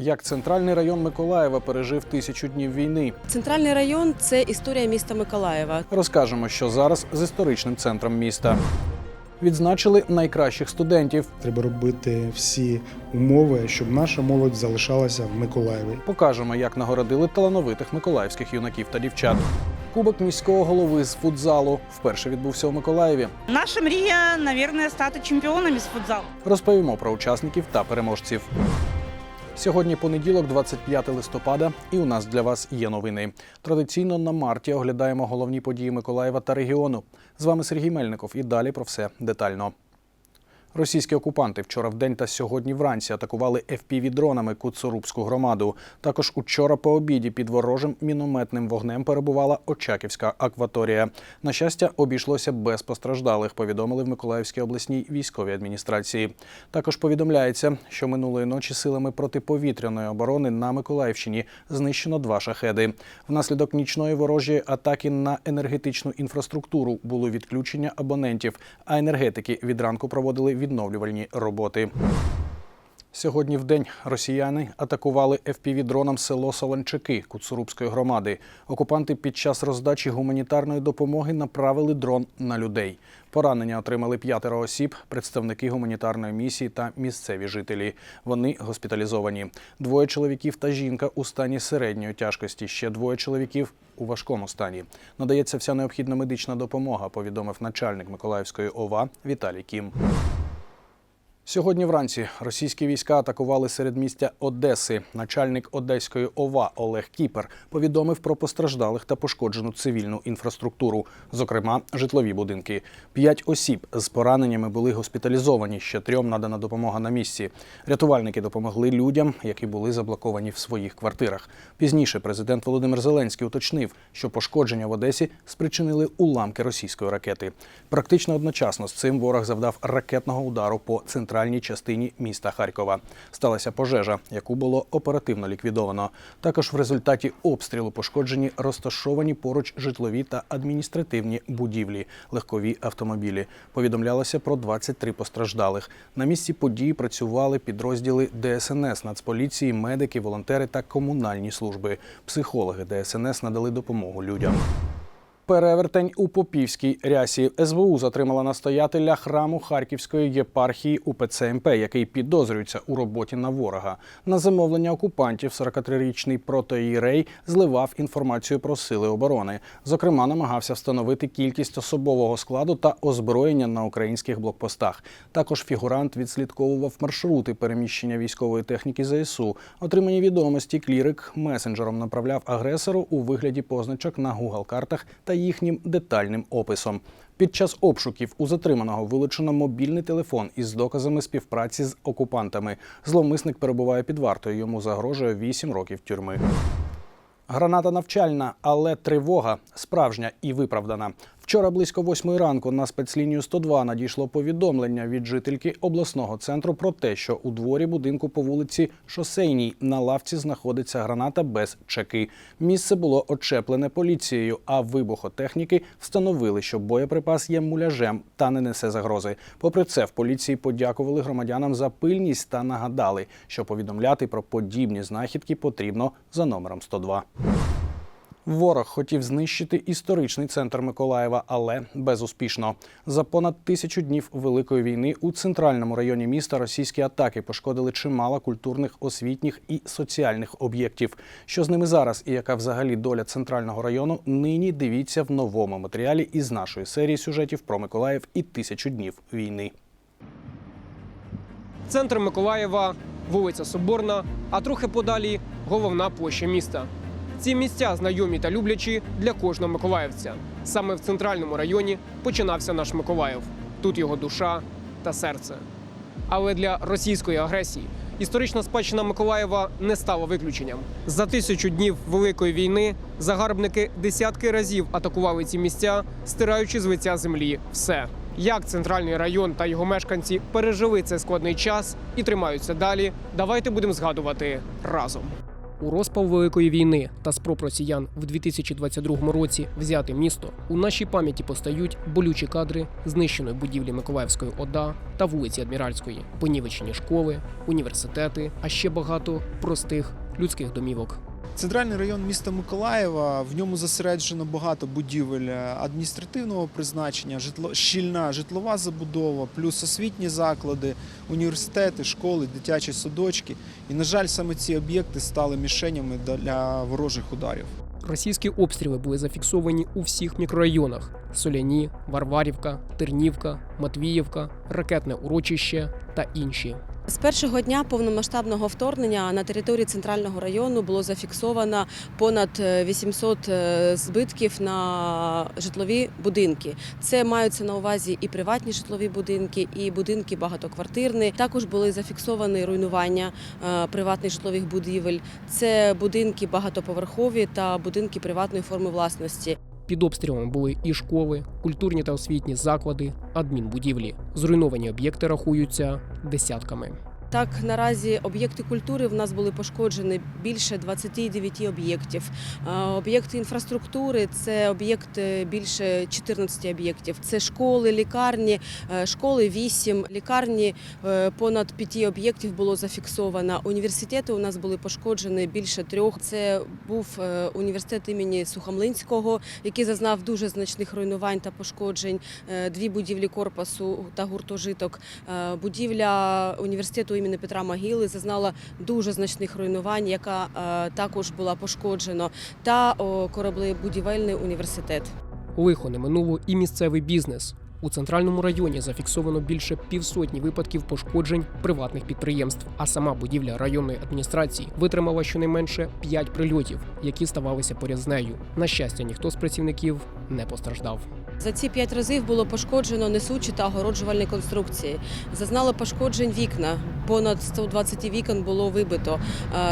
як центральний район Миколаєва пережив тисячу днів війни. Центральний район це історія міста Миколаєва. Розкажемо, що зараз з історичним центром міста. Відзначили найкращих студентів. Треба робити всі умови, щоб наша молодь залишалася в Миколаєві. Покажемо, як нагородили талановитих миколаївських юнаків та дівчат. Кубок міського голови з футзалу вперше відбувся у Миколаєві. Наша мрія, наверное, стати чемпіонами з футзалу. Розповімо про учасників та переможців. Сьогодні понеділок, 25 листопада, і у нас для вас є новини. Традиційно на марті оглядаємо головні події Миколаєва та регіону. З вами Сергій Мельников і далі про все детально. Російські окупанти вчора вдень та сьогодні вранці атакували FPV-дронами Куцурубську громаду. Також учора по обіді під ворожим мінометним вогнем перебувала Очаківська акваторія. На щастя, обійшлося без постраждалих, повідомили в Миколаївській обласній військовій адміністрації. Також повідомляється, що минулої ночі силами протиповітряної оборони на Миколаївщині знищено два шахеди. Внаслідок нічної ворожої атаки на енергетичну інфраструктуру було відключення абонентів, а енергетики від ранку проводили відновлювальні роботи. Сьогодні в день росіяни атакували FPV-дроном село Солончаки Куцурубської громади. Окупанти під час роздачі гуманітарної допомоги направили дрон на людей. Поранення отримали п'ятеро осіб, представники гуманітарної місії та місцеві жителі. Вони госпіталізовані. Двоє чоловіків та жінка у стані середньої тяжкості. Ще двоє чоловіків у важкому стані. Надається вся необхідна медична допомога, повідомив начальник Миколаївської ОВА Віталій Кім. Сьогодні вранці російські війська атакували середмістя Одеси. Начальник Одеської ОВА Олег Кіпер повідомив про постраждалих та пошкоджену цивільну інфраструктуру, зокрема житлові будинки. П'ять осіб з пораненнями були госпіталізовані. Ще трьом надана допомога на місці. Рятувальники допомогли людям, які були заблоковані в своїх квартирах. Пізніше президент Володимир Зеленський уточнив, що пошкодження в Одесі спричинили уламки російської ракети. Практично одночасно з цим ворог завдав ракетного удару по центральній частині міста Харкова. Сталася пожежа, яку було оперативно ліквідовано. Також в результаті обстрілу пошкоджені розташовані поруч житлові та адміністративні будівлі, легкові автомобілі. Повідомлялося про 23 постраждалих. На місці події працювали підрозділи ДСНС, Нацполіції, медики, волонтери та комунальні служби. Психологи ДСНС надали допомогу людям. Перевертень у Попівській рясі СБУ затримала настоятеля храму Харківської єпархії УПЦ МП, який підозрюється у роботі на ворога. На замовлення окупантів 43-річний протоїрей зливав інформацію про сили оборони. Зокрема, намагався встановити кількість особового складу та озброєння на українських блокпостах. Також фігурант відслідковував маршрути переміщення військової техніки ЗСУ. Отримані відомості клірик месенджером направляв агресору у вигляді позначок на Google-картах та їхнім детальним описом. Під час обшуків у затриманого вилучено мобільний телефон із доказами співпраці з окупантами. Зловмисник перебуває під вартою. Йому загрожує 8 років тюрми. Граната навчальна, але тривога справжня і виправдана. Вчора близько восьмої ранку на спецлінію 102 надійшло повідомлення від жительки обласного центру про те, що у дворі будинку по вулиці Шосейній на лавці знаходиться граната без чеки. Місце було очеплене поліцією, а вибухотехніки встановили, що боєприпас є муляжем та не несе загрози. Попри це, в поліції подякували громадянам за пильність та нагадали, що повідомляти про подібні знахідки потрібно за номером 102. Ворог хотів знищити історичний центр Миколаєва, але безуспішно. За понад тисячу днів великої війни у центральному районі міста російські атаки пошкодили чимало культурних, освітніх і соціальних об'єктів. Що з ними зараз і яка взагалі доля центрального району? Нині дивіться в новому матеріалі із нашої серії сюжетів про Миколаїв і тисячу днів війни. Центр Миколаєва, вулиця Соборна, а трохи подалі головна площа міста. Ці місця знайомі та люблячі для кожного миколаївця. Саме в центральному районі починався наш Миколаїв. Тут його душа та серце. Але для російської агресії історична спадщина Миколаєва не стала виключенням. За тисячу днів Великої війни загарбники десятки разів атакували ці місця, стираючи з лиця землі все. Як центральний район та його мешканці пережили цей складний час і тримаються далі, давайте будемо згадувати разом. У розпал великої війни та спроб росіян в 2022 році взяти місто у нашій пам'яті постають болючі кадри знищеної будівлі Миколаївської ОДА та вулиці Адміральської, понівечені школи, університети, а ще багато простих людських домівок. Центральний район міста Миколаєва. В ньому зосереджено багато будівель е, адміністративного призначення, житло, щільна житлова забудова, плюс освітні заклади, університети, школи, дитячі садочки. І, на жаль, саме ці об'єкти стали мішенями для ворожих ударів. Російські обстріли були зафіксовані у всіх мікрорайонах: Соляні, Варварівка, Тернівка, Матвіївка, Ракетне урочище та інші. З першого дня повномасштабного вторгнення на території центрального району було зафіксовано понад е, 800 е, збитків на житлові будинки. Це маються на увазі і приватні житлові будинки, і будинки багатоквартирні. Також були зафіксовані руйнування е, приватних житлових будівель. Це будинки багатоповерхові та будинки приватної форми власності. Під обстрілами були і школи, культурні та освітні заклади, адмінбудівлі. Зруйновані об'єкти рахуються десятками. Так, наразі об'єкти культури в нас були пошкоджені більше 29 об'єктів. Е, Об'єкти інфраструктури це об'єкти більше 14 об'єктів. Це школи, лікарні, е, школи 8, лікарні е, понад 5 об'єктів було зафіксовано. Університети у нас були пошкоджені більше трьох. Це був університет імені Сухомлинського, який зазнав дуже значних руйнувань та пошкоджень. Дві будівлі корпусу та гуртожиток. Будівля університету імені Петра Могили зазнала дуже значних руйнувань, яка е, також була пошкоджена, та кораблебудівельний університет. Лихо не минуло і місцевий бізнес. У центральному районі зафіксовано більше півсотні випадків пошкоджень приватних підприємств. А сама будівля районної адміністрації витримала щонайменше 5 прильотів, які ставалися поряд з нею. На щастя, ніхто з працівників не постраждав. За ці п'ять разів було пошкоджено несучі та огороджувальні конструкції. Зазнало пошкоджень вікна. Понад 120 вікон було вибито.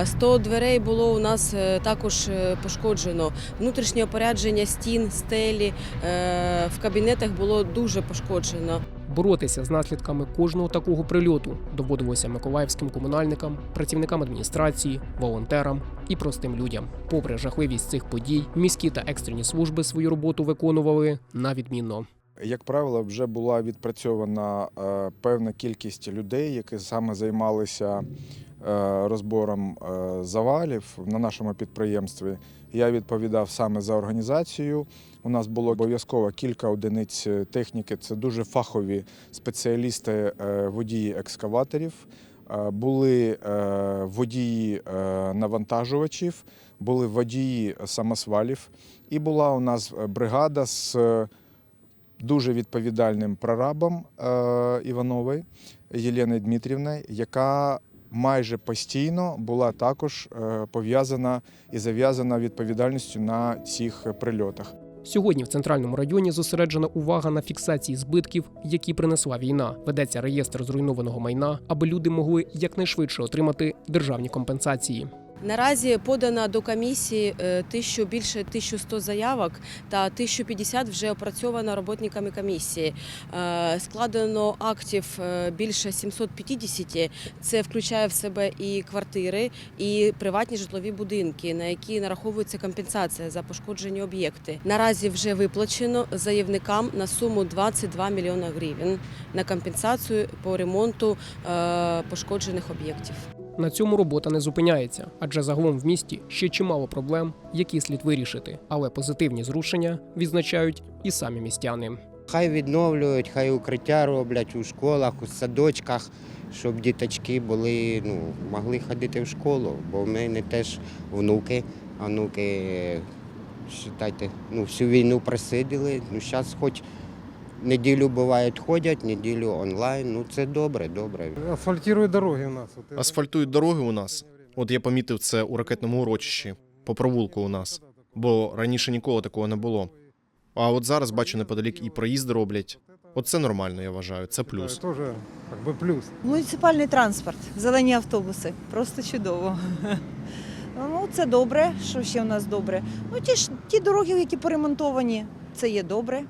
Е, 100 дверей було у нас е, також е, пошкоджено. Внутрішнє опорядження стін, стелі е, в кабінетах було дуже пошкоджено. Боротися з наслідками кожного такого прильоту доводилося миколаївським комунальникам, працівникам адміністрації, волонтерам і простим людям. Попри жахливість цих подій, міські та екстрені служби свою роботу виконували на відмінно. Як правило, вже була відпрацьована е, певна кількість людей, які саме займалися е, розбором е, завалів на нашому підприємстві. Я відповідав саме за організацію. У нас було обов'язково кілька одиниць техніки. Це дуже фахові спеціалісти, водії екскаваторів. Були водії навантажувачів, були водії самосвалів, і була у нас бригада з дуже відповідальним прорабом е, Іванової Єленою Дмитрівною, яка майже постійно була також е, пов'язана і зав'язана відповідальністю на цих прильотах. Сьогодні в центральному районі зосереджена увага на фіксації збитків, які принесла війна. Ведеться реєстр зруйнованого майна, аби люди могли якнайшвидше отримати державні компенсації. Наразі подано до комісії е, тисячу більше 1100 заявок та 1050 вже опрацьовано роботниками комісії. Е, Складено актів е, більше 750. Це включає в себе і квартири, і приватні житлові будинки, на які нараховується компенсація за пошкоджені об'єкти. Наразі вже виплачено заявникам на суму 22 мільйона гривень на компенсацію по ремонту пошкоджених об'єктів. На цьому робота не зупиняється, адже загалом в місті ще чимало проблем, які слід вирішити. Але позитивні зрушення відзначають і самі містяни. Хай відновлюють, хай укриття роблять у школах, у садочках, щоб діточки були, ну, могли ходити в школу. Бо в мене теж внуки, а внуки, вважайте, ну, всю війну просиділи. Ну, зараз хоч неділю бувають ходять, неділю онлайн. Ну це добре, добре. Асфальтируют дороги у нас. Вот это- Асфальтують дороги у нас. От я помітив це у ракетному урочищі по провулку у нас, бо раніше ніколи такого не було. А от зараз бачу неподалік і проїзди роблять. От це нормально, я вважаю. Це плюс. Это тоже как бы плюс. Муніципальний транспорт, зелені автобуси. Просто чудово. Ну, це добре. Що ще в нас добре? Ну, ті ж ті дороги, які поремонтовані, це є добре.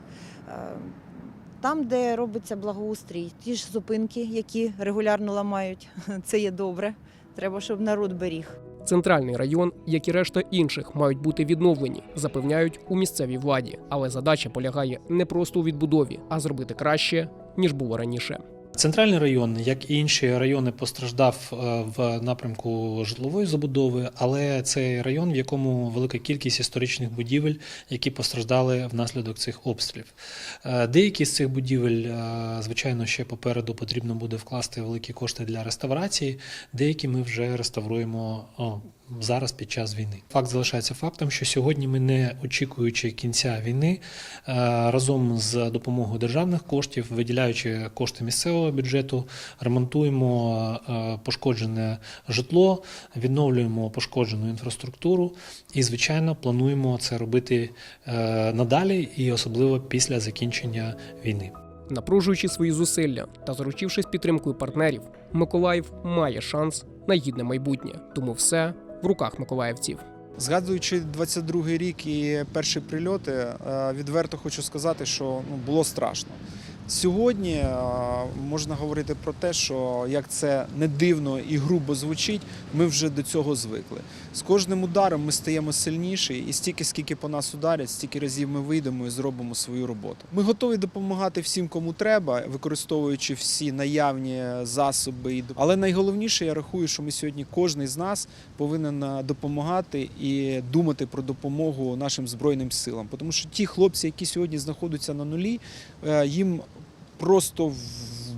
там, де робиться благоустрій, ті ж зупинки, які регулярно ламають, це є добре. Треба, щоб народ беріг. Центральний район, як і решта інших, мають бути відновлені, запевняють у місцевій владі. Але задача полягає не просто у відбудові, а зробити краще ніж було раніше. Центральний район, як і інші райони, постраждав е, в напрямку житлової забудови, але це район, в якому велика кількість історичних будівель, які постраждали внаслідок цих обстрілів. Е, Деякі з цих будівель, е, звичайно, ще попереду потрібно буде вкласти великі кошти для реставрації. Деякі ми вже реставруємо зараз під час війни. Факт залишається фактом, що сьогодні ми, не очікуючи кінця війни, е, разом з допомогою державних коштів, виділяючи кошти місцевого бюджету, ремонтуємо е, пошкоджене житло, відновлюємо пошкоджену інфраструктуру і, звичайно, плануємо це робити е, надалі і особливо після закінчення війни. Напружуючи свої зусилля та заручившись підтримкою партнерів, Миколаїв має шанс на гідне майбутнє. Тому все в руках миколаївців. Згадуючи 22-й рік і перші прильоти, е, відверто хочу сказати, що ну, було страшно. Сьогодні е, можна говорити про те, що як це не дивно і грубо звучить, ми вже до цього звикли. З кожним ударом ми стаємо сильніші, і стільки, скільки по нас ударять, стільки разів ми вийдемо і зробимо свою роботу. Ми готові допомагати всім, кому треба, використовуючи всі наявні засоби. Але найголовніше, я рахую, що ми сьогодні кожен з нас повинен е, допомагати і думати про допомогу нашим збройним силам. Тому що ті хлопці, які сьогодні знаходяться на нулі, е, їм просто в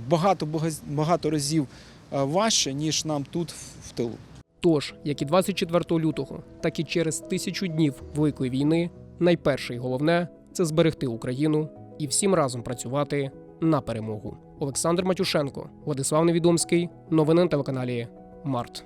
багато багато разів е, важче, ніж нам тут в тилу. Тож, як і 24 лютого, так і через тисячу днів Великої війни, найперше і головне це зберегти Україну і всім разом працювати на перемогу. Олександр Матюшенко, Владислав Невідомський, новини на телеканалі Март.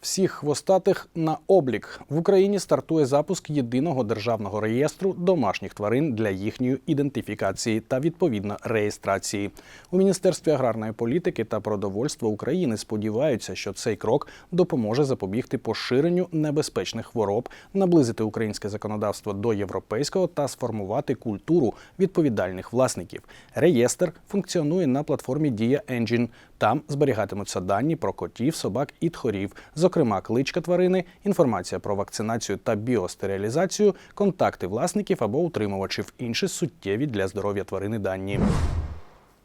Всіх хвостатих на облік в Україні стартує запуск єдиного державного реєстру домашніх тварин для їхньої ідентифікації та відповідно реєстрації. У Міністерстві аграрної політики та продовольства України сподіваються, що цей крок допоможе запобігти поширенню небезпечних хвороб, наблизити українське законодавство до європейського та сформувати культуру відповідальних власників. Реєстр функціонує на платформі Дія Engine. Там зберігатимуться дані про котів, собак і тхорів, зокрема кличка тварини, інформація про вакцинацію та біостерилізацію, контакти власників або утримувачів, інші суттєві для здоров'я тварини дані.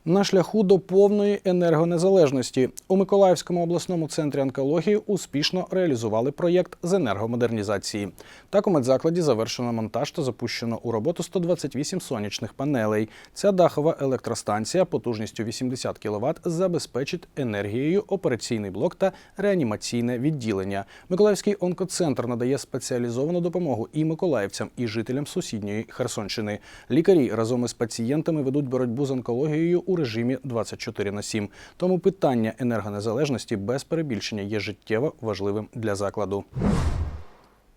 На шляху до повної енергонезалежності у Миколаївському обласному центрі онкології успішно реалізували проєкт з енергомодернізації. Так у медзакладі завершено монтаж та запущено у роботу 128 сонячних панелей. Ця дахова електростанція потужністю 80 кВт забезпечить енергією операційний блок та реанімаційне відділення. Миколаївський онкоцентр надає спеціалізовану допомогу і миколаївцям, і жителям сусідньої Херсонщини. Лікарі разом із пацієнтами ведуть боротьбу з онкологією у режимі 24 на 7. Тому питання енергонезалежності без перебільшення є життєво важливим для закладу.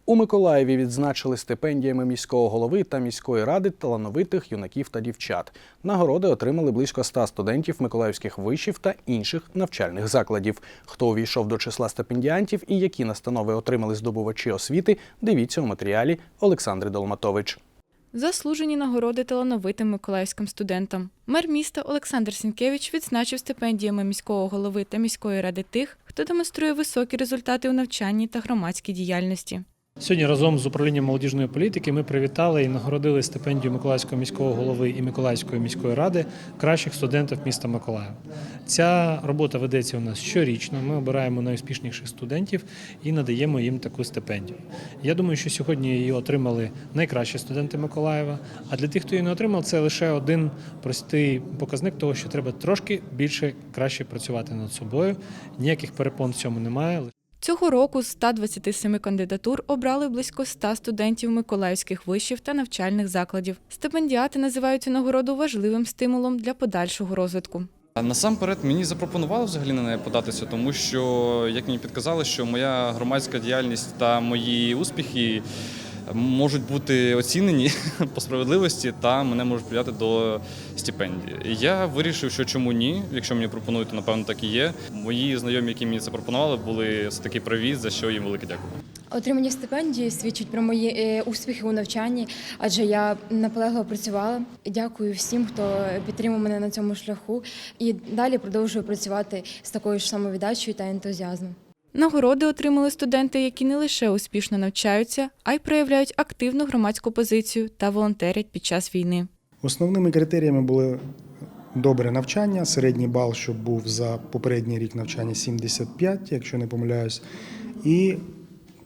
У Миколаєві відзначили стипендіями міського голови та міської ради талановитих юнаків та дівчат. Нагороди отримали близько 100 студентів миколаївських вишів та інших навчальних закладів. Хто увійшов до числа стипендіантів і які настанови отримали здобувачі освіти, дивіться у матеріалі Олександри Долматович. Заслужені нагороди талановитим миколаївським студентам. Мер міста Олександр Сінкевич відзначив стипендіями міського голови та міської ради тих, хто демонструє високі результати у навчанні та громадській діяльності. Сьогодні разом з управлінням молодіжної політики ми привітали і нагородили стипендію Миколаївського міського голови і Миколаївської міської ради кращих студентів міста Миколаєва. Ця робота ведеться у нас щорічно. Ми обираємо найуспішніших студентів і надаємо їм таку стипендію. Я думаю, що сьогодні її отримали найкращі студенти Миколаєва. А для тих, хто її не отримав, це лише один простий показник того, що треба трошки більше краще працювати над собою. Ніяких перепон в цьому немає. Цього року з 127 кандидатур обрали близько 100 студентів миколаївських вишів та навчальних закладів. Стипендіати називають цю нагороду важливим стимулом для подальшого розвитку. Насамперед мені запропонували взагалі на неї податися, тому що, як мені підказали, що моя громадська діяльність та мої успіхи можуть бути оцінені по справедливості та мене можуть прийняти до стипендії. Я вирішив, що чому ні, якщо мені пропонують, то напевно так і є. Мої знайомі, які мені це пропонували, були все таки праві, за що їм велике дякую. Отримання стипендії свідчить про мої е, успіхи у навчанні, адже я наполегливо працювала. Дякую всім, хто підтримав мене на цьому шляху, і далі продовжую працювати з такою ж самовіддачею та ентузіазмом. Нагороди отримали студенти, які не лише успішно навчаються, а й проявляють активну громадську позицію та волонтерять під час війни. Основними критеріями були добре навчання, середній бал, щоб був за попередній рік навчання 75, якщо не помиляюсь. І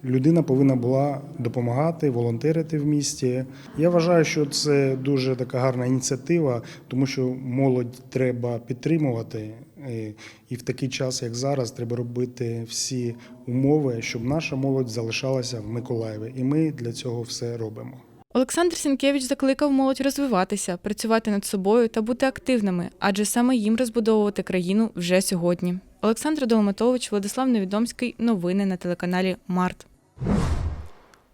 людина повинна була допомагати, волонтерити в місті. Я вважаю, що це дуже така гарна ініціатива, тому що молодь треба підтримувати. І в такий час, як зараз, треба робити всі умови, щоб наша молодь залишалася в Миколаєві. І ми для цього все робимо. Олександр Сінкевич закликав молодь розвиватися, працювати над собою та бути активними, адже саме їм розбудовувати країну вже сьогодні. Олександр Долматович, Владислав Невідомський. Новини на телеканалі Март.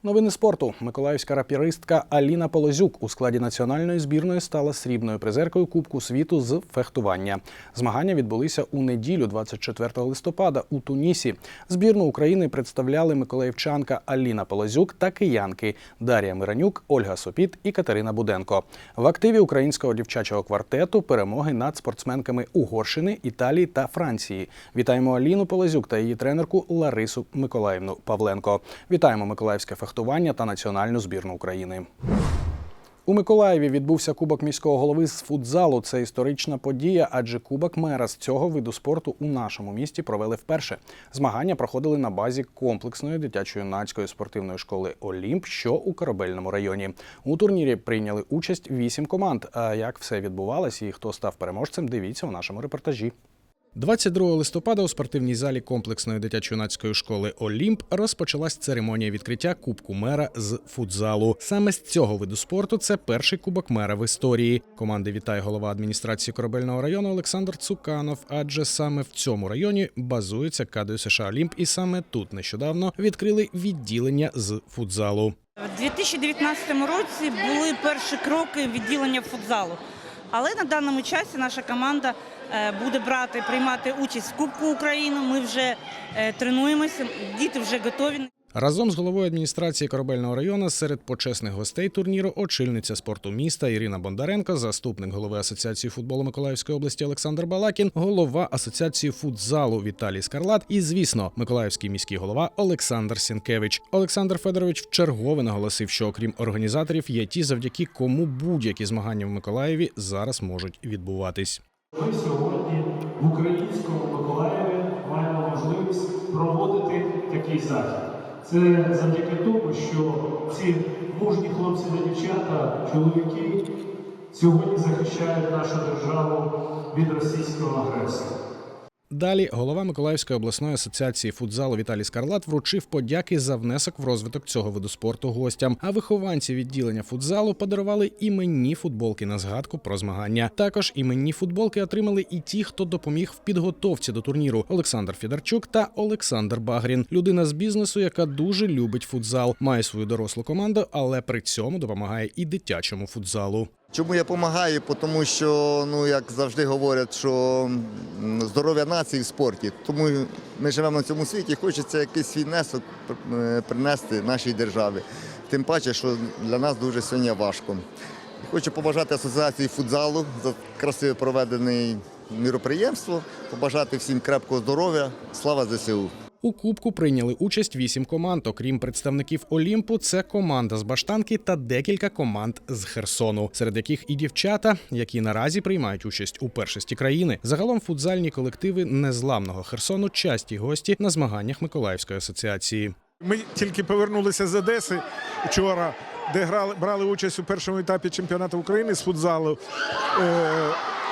Новини спорту. Миколаївська рапіристка Аліна Полозюк у складі національної збірної стала срібною призеркою Кубку світу з фехтування. Змагання відбулися у неділю, 24 листопада, у Тунісі. Збірну України представляли миколаївчанка Аліна Полозюк та киянки Дар'я Миранюк, Ольга Сопіт і Катерина Буденко. В активі українського дівчачого квартету перемоги над спортсменками Угорщини, Італії та Франції. Вітаємо Аліну Полозюк та її тренерку Ларису Миколаївну Павленко. Вітаємо Миколаївське фехтування та національну збірну України. У Миколаєві відбувся кубок міського голови з футзалу. Це історична подія, адже кубок мера з цього виду спорту у нашому місті провели вперше. Змагання проходили на базі комплексної дитячо-юнацької спортивної школи Олімп, що у корабельному районі. У турнірі прийняли участь вісім команд. А як все відбувалося і хто став переможцем, дивіться у нашому репортажі. 22 листопада у спортивній залі комплексної дитячо-юнацької школи Олімп розпочалась церемонія відкриття Кубку мера з футзалу. Саме з цього виду спорту це перший кубок мера в історії. Команди вітає голова адміністрації корабельного району Олександр Цуканов. Адже саме в цьому районі базується КДЮ США Олімп, і саме тут нещодавно відкрили відділення з футзалу. У 2019 році були перші кроки відділення футзалу. Але на даному часі наша команда е, буде брати, приймати участь в Кубку України. Ми вже е, тренуємося, діти вже готові. Разом з головою адміністрації корабельного району серед почесних гостей турніру очільниця спорту міста Ірина Бондаренко, заступник голови асоціації футболу Миколаївської області Олександр Балакін, голова асоціації футзалу Віталій Скарлат і, звісно, Миколаївський міський голова Олександр Сінкевич. Олександр Федорович вчергове наголосив, що окрім організаторів є ті, завдяки кому будь-які змагання в Миколаєві зараз можуть відбуватись. Ми сьогодні в українському Миколаєві маємо можливість проводити такий захід. Це завдяки тому, що ці мужні хлопці та дівчата, чоловіки сьогодні захищають нашу державу від російського агресора. Далі голова Миколаївської обласної асоціації футзалу Віталій Скарлат вручив подяки за внесок в розвиток цього виду спорту гостям. А вихованці відділення футзалу подарували іменні футболки на згадку про змагання. Також іменні футболки отримали і ті, хто допоміг в підготовці до турніру: Олександр Федорчук та Олександр Багрін. Людина з бізнесу, яка дуже любить футзал, має свою дорослу команду, але при цьому допомагає і дитячому футзалу. Чому я допомагаю? Тому що, ну як завжди говорять, що здоров'я нації в спорті. Тому ми живемо на цьому світі, хочеться якийсь свій внесок е, принести нашій державі. Тим паче, що для нас дуже сьогодні важко. Хочу побажати асоціації футзалу за красиво проведене міроприємство, побажати всім крепкого здоров'я. Слава ЗСУ! У кубку прийняли участь вісім команд. Окрім представників Олімпу, це команда з Баштанки та декілька команд з Херсону, серед яких і дівчата, які наразі приймають участь у першості країни. Загалом футзальні колективи незламного Херсону часті гості на змаганнях Миколаївської асоціації. Ми тільки повернулися з Одеси вчора, де грали, брали участь у першому етапі чемпіонату України з футзалу.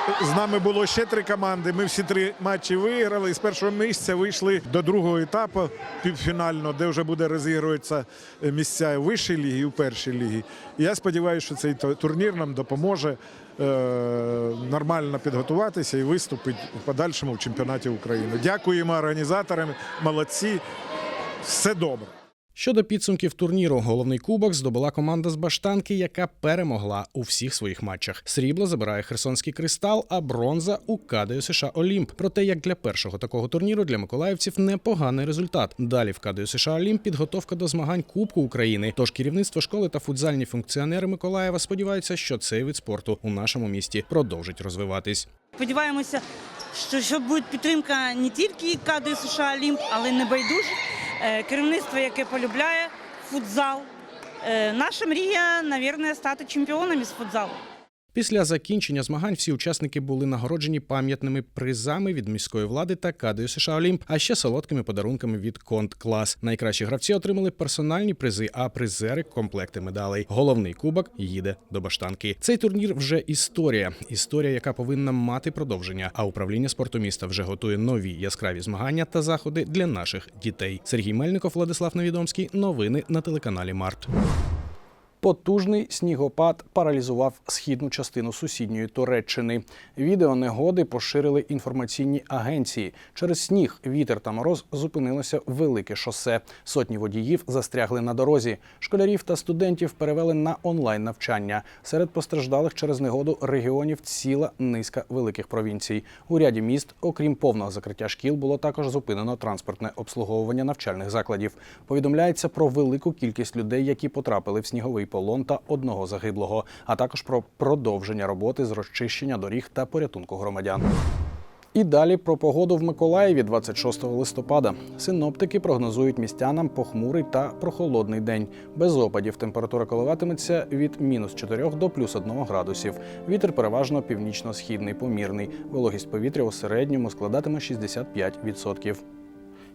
Е, З нами було ще три команди. Ми всі три матчі виграли. І з першого місця вийшли до другого етапу півфінального, де вже буде розігруватися місця у вищій лігі і у першій лігі. І я сподіваюся, що цей турнір нам допоможе е, нормально підготуватися і виступити в подальшому в чемпіонаті України. Дякуємо організаторам, молодці. Все добре. Щодо підсумків турніру, головний кубок здобула команда з Баштанки, яка перемогла у всіх своїх матчах. Срібло забирає Херсонський кристал, а бронза у КДЮ США Олімп. Проте, як для першого такого турніру, для миколаївців непоганий результат. Далі в КДЮ США Олімп підготовка до змагань Кубку України. Тож керівництво школи та футзальні функціонери Миколаєва сподіваються, що цей вид спорту у нашому місті продовжить розвиватись. Сподіваємося, що, буде підтримка не тільки кадри США Олімп, але й небайдужих. Е, Керівництво, яке полюбляє футзал. Е, Наша мрія, мабуть, стати чемпіонами з футзалу. Після закінчення змагань всі учасники були нагороджені пам'ятними призами від міської влади та кадою США Олімп, а ще солодкими подарунками від Конт Клас. Найкращі гравці отримали персональні призи, а призери комплекти медалей. Головний кубок їде до баштанки. Цей турнір вже історія. Історія, яка повинна мати продовження. А управління спорту міста вже готує нові яскраві змагання та заходи для наших дітей. Сергій Мельников, Владислав Невідомський. Новини на телеканалі Март. Потужний снігопад паралізував східну частину сусідньої Туреччини. Відео негоди поширили інформаційні агенції. Через сніг, вітер та мороз зупинилося велике шосе. Сотні водіїв застрягли на дорозі. Школярів та студентів перевели на онлайн навчання. Серед постраждалих через негоду регіонів ціла низка великих провінцій. У ряді міст, окрім повного закриття шкіл, було також зупинено транспортне обслуговування навчальних закладів. Повідомляється про велику кількість людей, які потрапили в сніговий полон та одного загиблого, а також про продовження роботи з розчищення доріг та порятунку громадян. І далі про погоду в Миколаєві 26 листопада. Синоптики прогнозують містянам похмурий та прохолодний день. Без опадів температура коливатиметься від мінус 4 до плюс 1 градусів. Вітер переважно північно-східний, помірний. Вологість повітря у середньому складатиме 65%.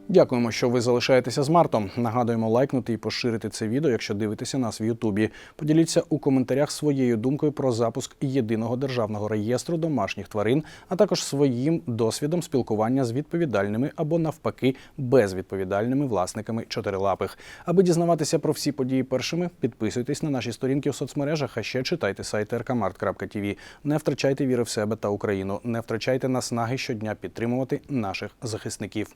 Дякуємо, що ви залишаєтеся з Мартом. Нагадуємо лайкнути і поширити це відео, якщо дивитеся нас в Ютубі. Поділіться у коментарях своєю думкою про запуск єдиного державного реєстру домашніх тварин, а також своїм досвідом спілкування з відповідальними або навпаки безвідповідальними власниками чотирилапих. Аби дізнаватися про всі події першими, підписуйтесь на наші сторінки в соцмережах, а ще читайте сайт rkmart.tv. Не втрачайте віри в себе та Україну. Не втрачайте наснаги щодня підтримувати наших захисників.